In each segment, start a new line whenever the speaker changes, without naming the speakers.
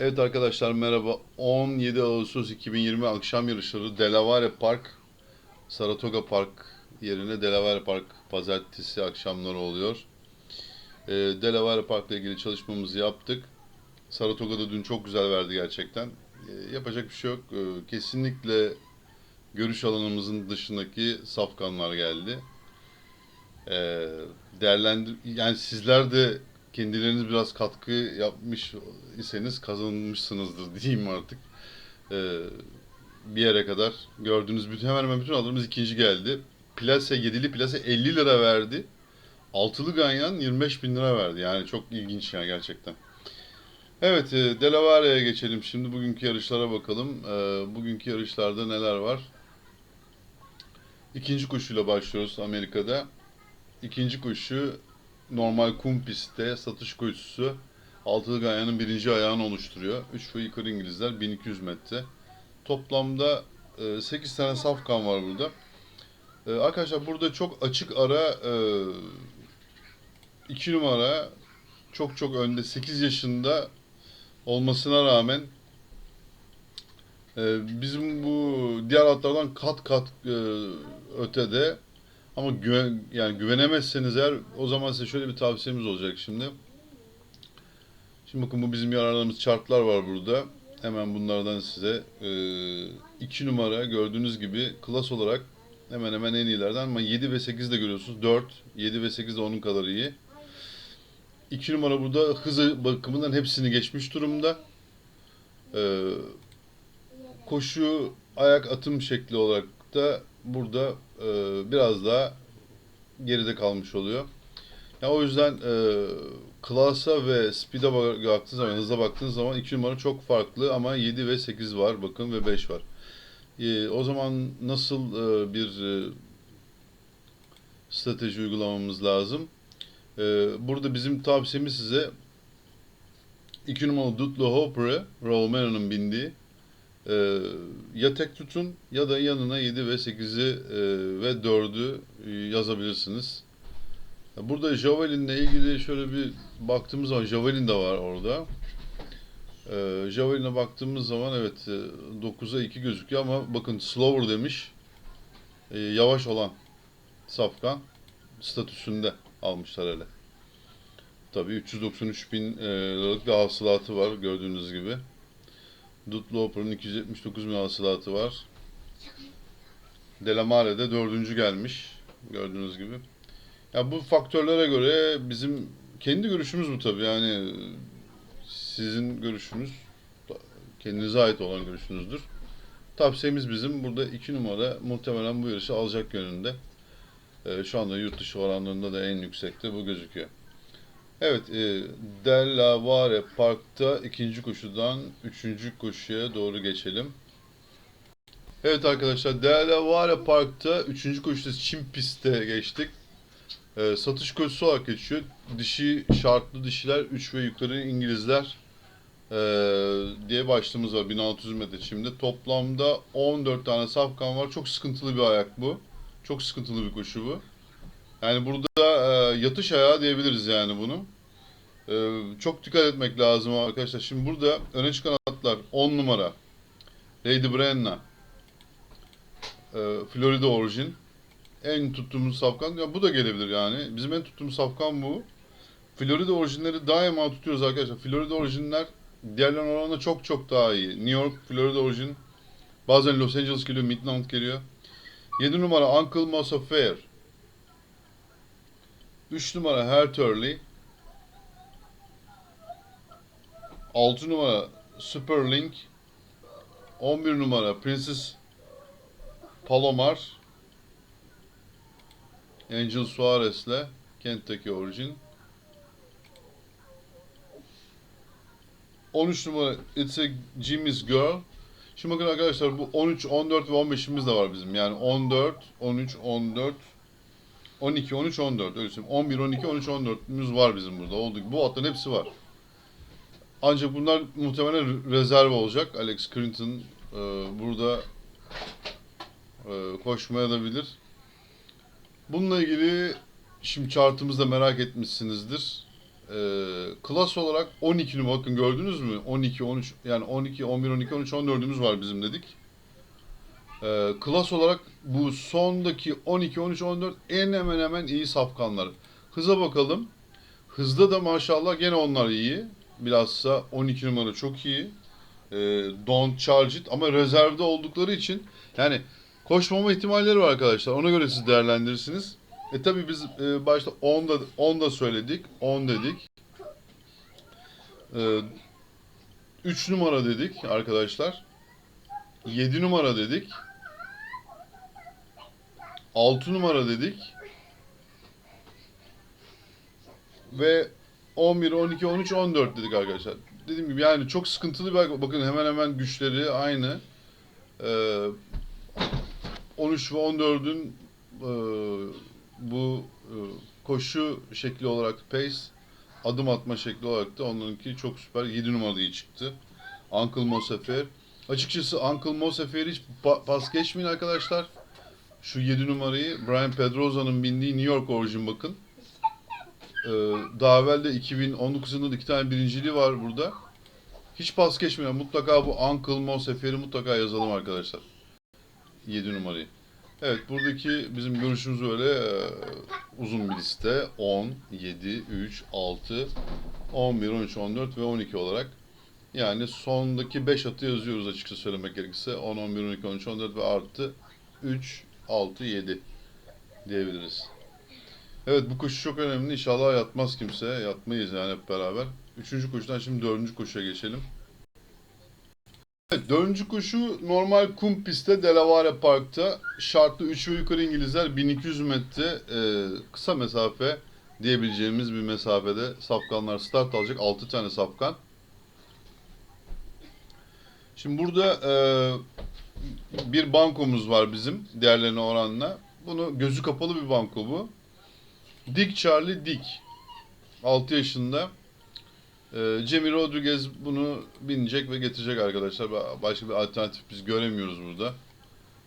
Evet arkadaşlar merhaba. 17 Ağustos 2020 akşam yarışları Delaware Park, Saratoga Park yerine Delaware Park pazartesi akşamları oluyor. Ee, Delaware Park ile ilgili çalışmamızı yaptık. Saratoga'da dün çok güzel verdi gerçekten. Ee, yapacak bir şey yok. Ee, kesinlikle görüş alanımızın dışındaki safkanlar geldi. Ee, değerlendir yani sizler de kendileriniz biraz katkı yapmış iseniz kazanmışsınızdır diyeyim artık. Ee, bir yere kadar gördüğünüz bütün hemen hemen bütün alırımız ikinci geldi. Plase, yedili plase 50 lira verdi. Altılı ganyan 25 bin lira verdi. Yani çok ilginç yani gerçekten. Evet, e, Delaware'ye geçelim. Şimdi bugünkü yarışlara bakalım. Ee, bugünkü yarışlarda neler var? İkinci koşuyla başlıyoruz Amerika'da. İkinci koşu normal kum pistte satış koşusu. Altılı Ganyan'ın birinci ayağını oluşturuyor. 3 ve yukarı İngilizler 1200 metre. Toplamda 8 tane safkan var burada. E, Arkadaşlar burada çok açık ara 2 numara çok çok önde 8 yaşında olmasına rağmen e, bizim bu diğer atlardan kat kat e, ötede ama güven, yani güvenemezseniz eğer o zaman size şöyle bir tavsiyemiz olacak şimdi. Şimdi bakın bu bizim yararlandığımız chartlar var burada. Hemen bunlardan size 2 numara gördüğünüz gibi klas olarak hemen hemen en iyilerden ama 7 ve 8 de görüyorsunuz. 4, 7 ve 8 de onun kadar iyi. 2 numara burada hızı bakımından hepsini geçmiş durumda. Ee, koşu ayak atım şekli olarak da burada e, biraz daha geride kalmış oluyor. Ya o yüzden e, klasa ve speed'e baktığınız zaman, hıza baktığınız zaman 2 numara çok farklı ama 7 ve 8 var bakın ve 5 var. E, o zaman nasıl e, bir e, strateji uygulamamız lazım? E, burada bizim tavsiyemiz size 2 numaralı Dutlo Hopper'ı Romero'nun bindiği ee, ya tek tutun ya da yanına 7 ve 8'i e, ve 4'ü e, yazabilirsiniz. Burada Javelin'le ilgili şöyle bir baktığımız zaman Javelin de var orada. Ee, Javelin'e baktığımız zaman evet e, 9'a 2 gözüküyor ama bakın slower demiş. E, yavaş olan safkan statüsünde almışlar hele. Tabii 393 bin e, liralık bir hasılatı var gördüğünüz gibi. Dutlu Hopper'ın 279 bin hasılatı var. Delamare de dördüncü gelmiş. Gördüğünüz gibi. Ya bu faktörlere göre bizim kendi görüşümüz bu tabii. Yani sizin görüşünüz kendinize ait olan görüşünüzdür. Tavsiyemiz bizim burada 2 numara muhtemelen bu yarışı alacak yönünde. Ee, şu anda yurt dışı oranlarında da en yüksekte bu gözüküyor. Evet, e, Delaware Park'ta ikinci koşudan üçüncü koşuya doğru geçelim. Evet arkadaşlar, Delaware Park'ta üçüncü koşuda çim pistte geçtik. E, satış koşusu olarak geçiyor. Dişi şartlı dişiler 3 ve yukarı İngilizler e, diye başlığımız var 1600 metre çimde. Toplamda 14 tane safkan var. Çok sıkıntılı bir ayak bu. Çok sıkıntılı bir koşu bu. Yani burada e, yatış ayağı diyebiliriz yani bunu. E, çok dikkat etmek lazım arkadaşlar. Şimdi burada öne çıkan atlar 10 numara. Lady Brenna. E, Florida Origin. En tuttuğumuz safkan. Ya bu da gelebilir yani. Bizim en tuttuğumuz safkan bu. Florida orijinleri daima tutuyoruz arkadaşlar. Florida orijinler diğerlerinin oranında çok çok daha iyi. New York, Florida orijin. Bazen Los Angeles geliyor, Midland geliyor. 7 numara Uncle Mosa Fair. 3 numara Herturley. 6 numara Superlink. 11 numara Princess Palomar. Angel Suarez'le Kentteki Origin. 13 numara It's a Jimmy's Girl. Şimdi bakın arkadaşlar bu 13, 14 ve 15'imiz de var bizim. Yani 14, 13, 14, 12, 13, 14 öyle söyleyeyim. 11, 12, 13, 14'ümüz var bizim burada. Oldu. Bu atların hepsi var. Ancak bunlar muhtemelen rezerv olacak. Alex Crinton e, burada e, koşmaya da bilir. Bununla ilgili şimdi chartımızda merak etmişsinizdir. e, klas olarak 12 numara bakın gördünüz mü? 12, 13 yani 12, 11, 12, 13, 14'ümüz var bizim dedik. E, klas olarak bu sondaki 12, 13, 14 en hemen hemen iyi safkanlar. Hıza bakalım. Hızda da maşallah gene onlar iyi. Bilhassa 12 numara çok iyi. E, don't charge it ama rezervde oldukları için yani koşmama ihtimalleri var arkadaşlar. Ona göre siz değerlendirirsiniz. E tabi biz e, başta 10 da 10 da söyledik. 10 dedik. E, 3 numara dedik arkadaşlar. 7 numara dedik. 6 numara dedik. Ve 11, 12, 13, 14 dedik arkadaşlar. Dediğim gibi yani çok sıkıntılı bir bakın hemen hemen güçleri aynı. Ee, 13 ve 14'ün e, bu e, koşu şekli olarak pace, adım atma şekli olarak da onlarınki çok süper 7 numaralı iyi çıktı. Uncle Mosefer. Açıkçası Uncle Mosefer'i hiç pa- pas geçmeyin arkadaşlar. Şu 7 numarayı Brian Pedroza'nın bindiği New York Origin bakın. Ee, daha evvel de 2019 yılında iki tane birinciliği var burada. Hiç pas geçmeyin. Mutlaka bu Uncle Mosefer'i mutlaka yazalım arkadaşlar. 7 numarayı. Evet buradaki bizim görüşümüz öyle e, uzun bir liste. 10, 7, 3, 6, 11, 13, 14 ve 12 olarak. Yani sondaki 5 atı yazıyoruz açıkça söylemek gerekirse. 10, 11, 12, 13, 14 ve artı 3, 6, 7 diyebiliriz. Evet bu koşu çok önemli. İnşallah yatmaz kimse. Yatmayız yani hep beraber. Üçüncü koşudan şimdi dördüncü koşuya geçelim. Evet, dördüncü koşu normal kum pistte Delaware Park'ta şartlı 3 ve yukarı İngilizler 1200 metre e, kısa mesafe diyebileceğimiz bir mesafede safkanlar start alacak 6 tane safkan. Şimdi burada e, bir bankomuz var bizim diğerlerine oranla. Bunu gözü kapalı bir banko bu. Dick Charlie Dick 6 yaşında. Ee, Jamie Rodriguez bunu binecek ve getirecek arkadaşlar. Ba- Başka bir alternatif biz göremiyoruz burada.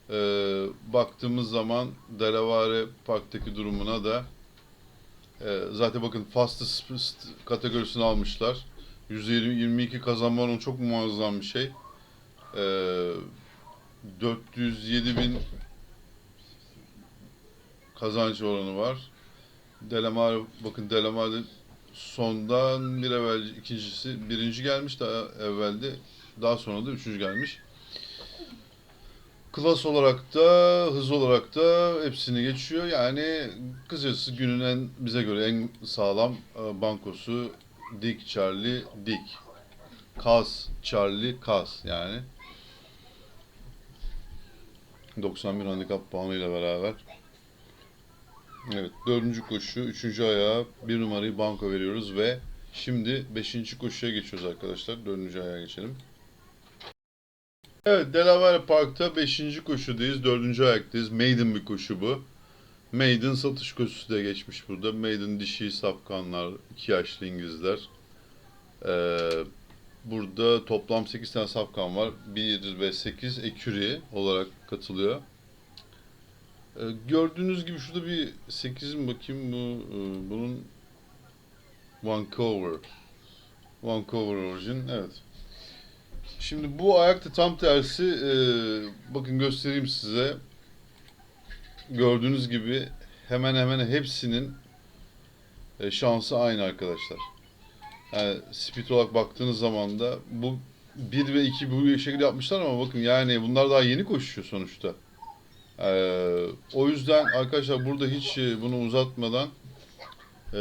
Ee, baktığımız zaman Delaware Park'taki durumuna da e, zaten bakın fastest st- kategorisini almışlar. 122 kazanma oranı çok muazzam bir şey. Ee, 407 bin kazanç oranı var. Delamare bakın Delamare sondan bir evvel ikincisi birinci gelmiş daha evvelde daha sonra da üçüncü gelmiş. Klas olarak da hız olarak da hepsini geçiyor. Yani kısacası günün en bize göre en sağlam e, bankosu Dick Charlie Dick. Kaz Charlie Kaz yani. 91 handikap puanıyla beraber. Evet, dördüncü koşu, üçüncü ayağa bir numarayı banko veriyoruz ve şimdi beşinci koşuya geçiyoruz arkadaşlar. Dördüncü ayağa geçelim. Evet, Delaware Park'ta beşinci koşudayız, dördüncü ayaktayız. Maiden bir koşu bu. Maiden satış koşusu da geçmiş burada. Maiden dişi safkanlar, iki yaşlı İngilizler. Ee, burada toplam 8 tane safkan var. 1 ve 8 eküri olarak katılıyor. Ee, gördüğünüz gibi şurada bir 8 mi bakayım bu e, bunun Vancouver. Vancouver origin evet. Şimdi bu ayakta tam tersi e, bakın göstereyim size. Gördüğünüz gibi hemen hemen hepsinin e, şansı aynı arkadaşlar. Yani speed olarak baktığınız zaman da bu 1 ve 2 bu şekilde yapmışlar ama bakın yani bunlar daha yeni koşuyor sonuçta. Ee, o yüzden arkadaşlar burada hiç e, bunu uzatmadan e,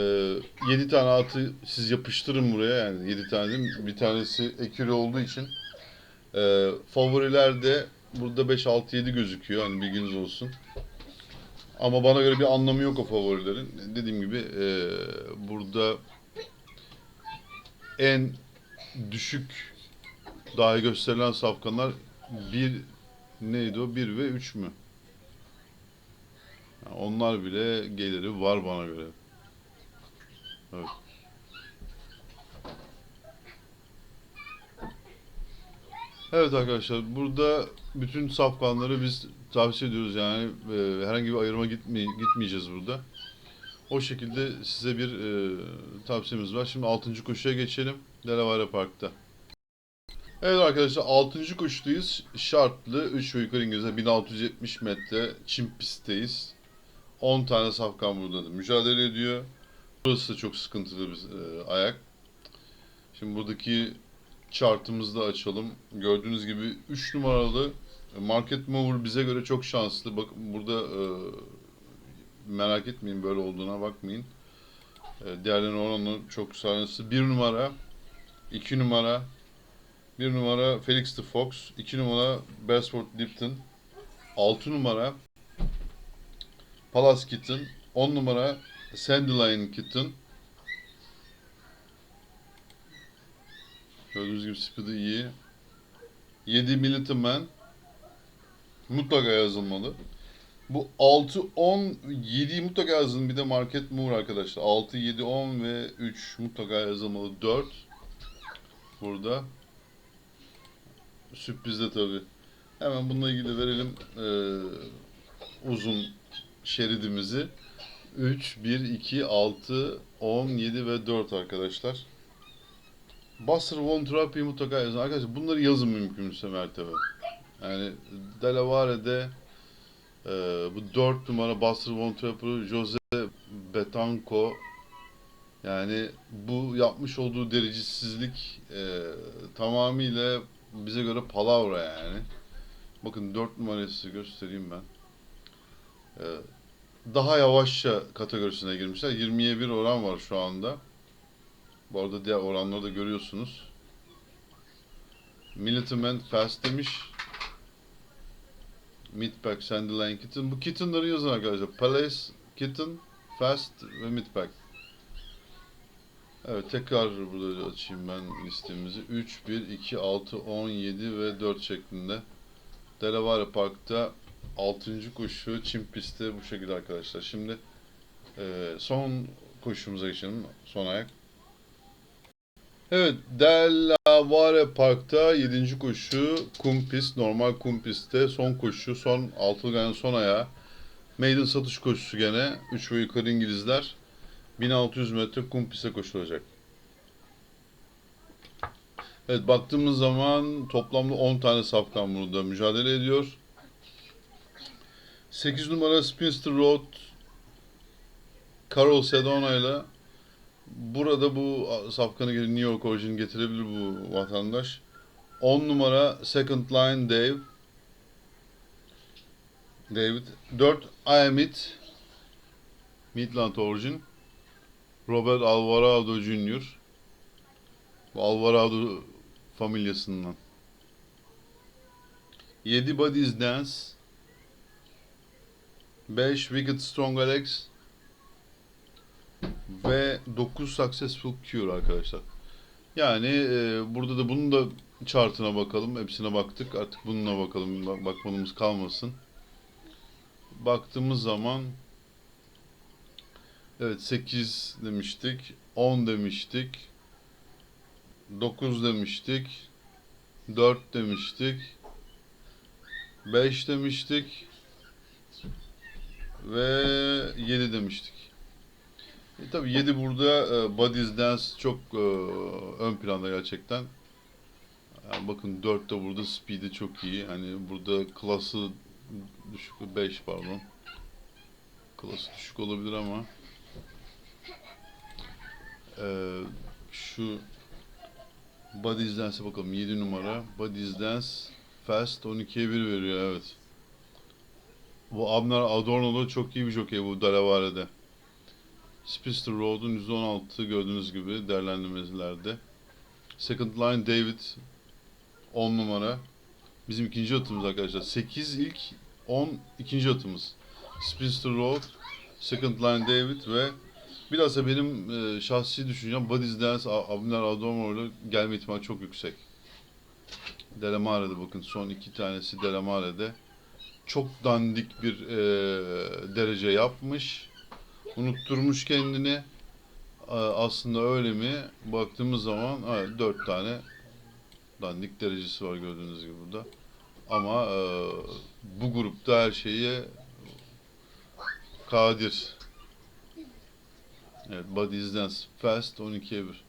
7 tane atı siz yapıştırın buraya yani 7 tane değil mi? Bir tanesi ekürü olduğu için e, favoriler de burada 5 6 7 gözüküyor hani bilginiz olsun. Ama bana göre bir anlamı yok o favorilerin. Dediğim gibi e, burada en düşük dahi gösterilen safkanlar bir neydi o? 1 ve 3 mü? Yani onlar bile geliri var bana göre. Evet. Evet arkadaşlar burada bütün safkanları biz tavsiye ediyoruz yani e, herhangi bir ayırma gitme, gitmeyeceğiz burada. O şekilde size bir e, tavsiyemiz var. Şimdi 6. koşuya geçelim. Delaware Park'ta. Evet arkadaşlar 6. koşudayız. Şartlı 3 ve yukarı İngilizce 1670 metre çim pistteyiz. 10 tane safkan burada da mücadele ediyor. Burası da çok sıkıntılı bir e, ayak. Şimdi buradaki chartımızı da açalım. Gördüğünüz gibi 3 numaralı Market Mover bize göre çok şanslı. Bakın burada e, merak etmeyin böyle olduğuna bakmayın. E, diğerlerine oranla çok şanslı. 1 numara, 2 numara, 1 numara Felix the Fox, 2 numara Beresford Lipton, 6 numara Palace Kitten, 10 numara Sandline Kitten. Gördüğünüz gibi speed'i iyi. 7 Militant Man. Mutlaka yazılmalı. Bu 6, 10, 7'yi mutlaka yazın. Bir de Market Mover arkadaşlar. 6, 7, 10 ve 3 mutlaka yazılmalı. 4 burada. Sürprizde tabi. Hemen bununla ilgili verelim eee, uzun şeridimizi. 3, 1, 2, 6, 10, 7 ve 4 arkadaşlar. Buster Von Trapp'ı mutlaka yazın. Arkadaşlar bunları yazın mümkünse mertebe. Yani Delaware'de e, bu 4 numara Buster Von Trapper, Jose Betanco yani bu yapmış olduğu derecesizlik e, tamamıyla bize göre palavra yani. Bakın 4 numarayı size göstereyim ben. E, daha yavaşça kategorisine girmişler. 20'ye 1 oran var şu anda. Bu arada diğer oranları da görüyorsunuz. Militant Man Fast demiş. Midpack, Sandyline Kitten. Bu kittenları yazın arkadaşlar. Palace, Kitten, Fast ve Midpack. Evet tekrar burada açayım ben listemizi. 3, 1, 2, 6, 10, 7 ve 4 şeklinde. Delaware Park'ta 6. koşu çim pistte bu şekilde arkadaşlar. Şimdi e, son koşumuza geçelim. Son ayak. Evet, Delaware Park'ta 7. koşu kum pist, normal kum pistte son koşu, son altıgen son ayağı. Maiden satış koşusu gene 3 ve yukarı İngilizler 1600 metre kum piste koşulacak. Evet baktığımız zaman toplamda 10 tane safkan burada mücadele ediyor. 8 numara Spinster Road Carol Sedona ile Burada bu safkanı New York orijini getirebilir bu vatandaş. 10 numara Second Line Dave. David. 4 I Am It. Midland orijin. Robert Alvarado Jr. Alvarado familyasından. 7 Buddies Dance. 5 Wicked Strong Alex ve 9 successful cure arkadaşlar. Yani e, burada da bunun da chartına bakalım. Hepsine baktık. Artık bununla bakalım. Bak- Bakmanımız kalmasın. Baktığımız zaman evet 8 demiştik. 10 demiştik. 9 demiştik. 4 demiştik. 5 demiştik. Ve 7 demiştik. E, tabii 7 burada e, Buddies Dance çok e, ön planda gerçekten. Yani bakın 4 de burada speed'i çok iyi. Hani burada klası düşük 5 pardon. Klası düşük olabilir ama e, şu Buddies Dance'e bakalım 7 numara. Buddies Dance Fast 12'ye 1 veriyor evet. Bu Abner Adorno'da çok iyi bir jockey bu Delaware'de. Spister Road'un %16 gördüğünüz gibi değerlendirmelerde. Second Line David 10 numara. Bizim ikinci atımız arkadaşlar. 8 ilk 10 ikinci atımız. Spister Road, Second Line David ve bilhassa benim e, şahsi düşüncem Buddies Dance Abner Adorno'yla gelme ihtimali çok yüksek. Delamare'de bakın son iki tanesi Delamare'de. Çok dandik bir e, derece yapmış unutturmuş kendini. A- Aslında öyle mi? Baktığımız zaman evet, 4 tane dandik derecesi var gördüğünüz gibi burada. Ama e, bu grupta her şeye kadir. Evet, Bodies Dance Fast 12'ye 1.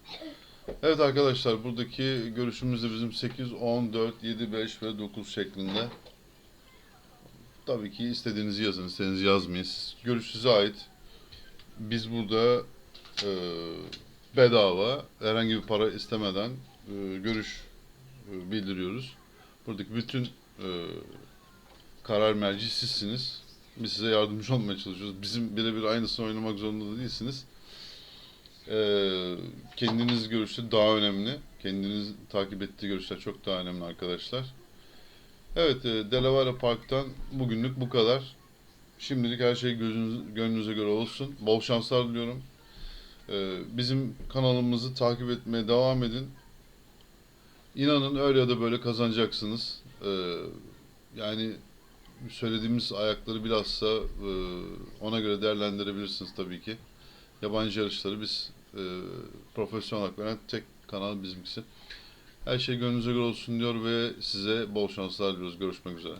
Evet arkadaşlar buradaki görüşümüz de bizim 8, 10, 4, 7, 5 ve 9 şeklinde. Tabii ki istediğinizi yazın, istediğinizi yazmayın. Siz- Görüş size ait. Biz burada e, bedava, herhangi bir para istemeden e, görüş e, bildiriyoruz. Buradaki bütün e, karar merci sizsiniz. Biz size yardımcı olmaya çalışıyoruz. Bizim birebir aynısını oynamak zorunda da değilsiniz. Ee, kendiniz görüşü daha önemli. Kendiniz takip ettiği görüşler çok daha önemli arkadaşlar. Evet, e, Delaware Park'tan bugünlük bu kadar. Şimdilik her şey gözünüz, gönlünüze göre olsun. Bol şanslar diliyorum. Ee, bizim kanalımızı takip etmeye devam edin. İnanın öyle ya da böyle kazanacaksınız. Ee, yani söylediğimiz ayakları bilhassa e, ona göre değerlendirebilirsiniz tabii ki. Yabancı yarışları biz e, profesyonel olarak veren tek kanal bizimkisi. Her şey gönlünüze göre olsun diyor ve size bol şanslar diliyoruz. Görüşmek üzere.